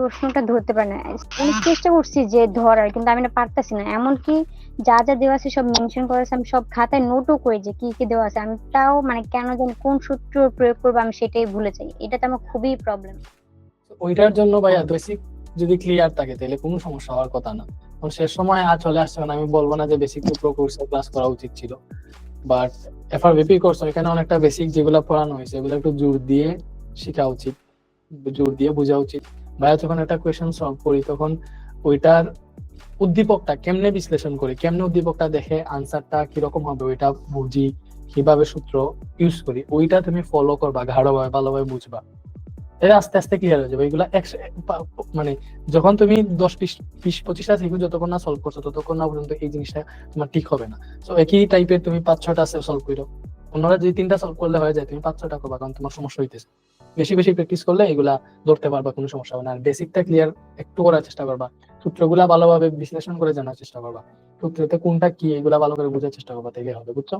প্রশ্নটা ধরতে পারে না। অনেক চেষ্টা করছি যে ধরার, কিন্তু আমি না পারতাছি না। এমনকি যা যা দেওয়া আছে, সব মেনশন করা আছে, আমি সব খাতায় নোটও যে কি কি দেওয়া আছে, আমি তাও মানে কেন জানি কোন সূত্র প্রয়োগ করব আমি সেটাই ভুলে যাই। এটাতে আমার খুবই প্রবলেম ওইটার জন্য ভাইয়া বেসিক যদি ক্লিয়ার থাকে, তাহলে কোনো সমস্যা হওয়ার কথা না। কারণ শেষ সময় আর চলে আসছে না। আমি বলব না যে বেসিক প্রো কোর্সে ক্লাস করা উচিত ছিল। বাট এফআরবিপি কোর্স এখানে অনেকটা বেসিক যেগুলো পড়ানো হয়েছে, এগুলো একটু জোর দিয়ে শেখা উচিত, জোর দিয়ে বোঝা উচিত। ভাইয়া যখন একটা কোয়েশন সলভ করি, তখন ওইটার উদ্দীপকটা কেমনে বিশ্লেষণ করি, কেমনে উদ্দীপকটা দেখে আনসারটা কীরকম হবে, ওইটা বুঝি, কীভাবে সূত্র ইউজ করি, ওইটা তুমি ফলো করবা, গাঢ়ভাবে, ভালোভাবে বুঝবা। এটা আস্তে আস্তে ক্লিয়ার হয়ে যাবে, এগুলা মানে যখন তুমি দশ বিশ বিশ পঁচিশটা শিখো, যতক্ষণ না সলভ করছ, ততক্ষণ না পর্যন্ত এই জিনিসটা তোমার ঠিক হবে না। তো একই টাইপের তুমি পাঁচ ছটা সলভ করো অন্যরা যদি তিনটা সলভ করলে হয়ে যায়, তুমি পাঁচ ছটা করবা, কারণ তোমার সমস্যা হইতেছে। বেশি বেশি প্র্যাকটিস করলে এগুলা ধরতে পারবা, কোনো সমস্যা হবে না। আর বেসিকটা ক্লিয়ার একটু করার চেষ্টা করবা। সূত্রগুলা ভালোভাবে বিশ্লেষণ করে জানার চেষ্টা করবা। সূত্রতে কোনটা কি, এগুলা ভালো করে বোঝার চেষ্টা করবা তাই হবে, বুঝছ?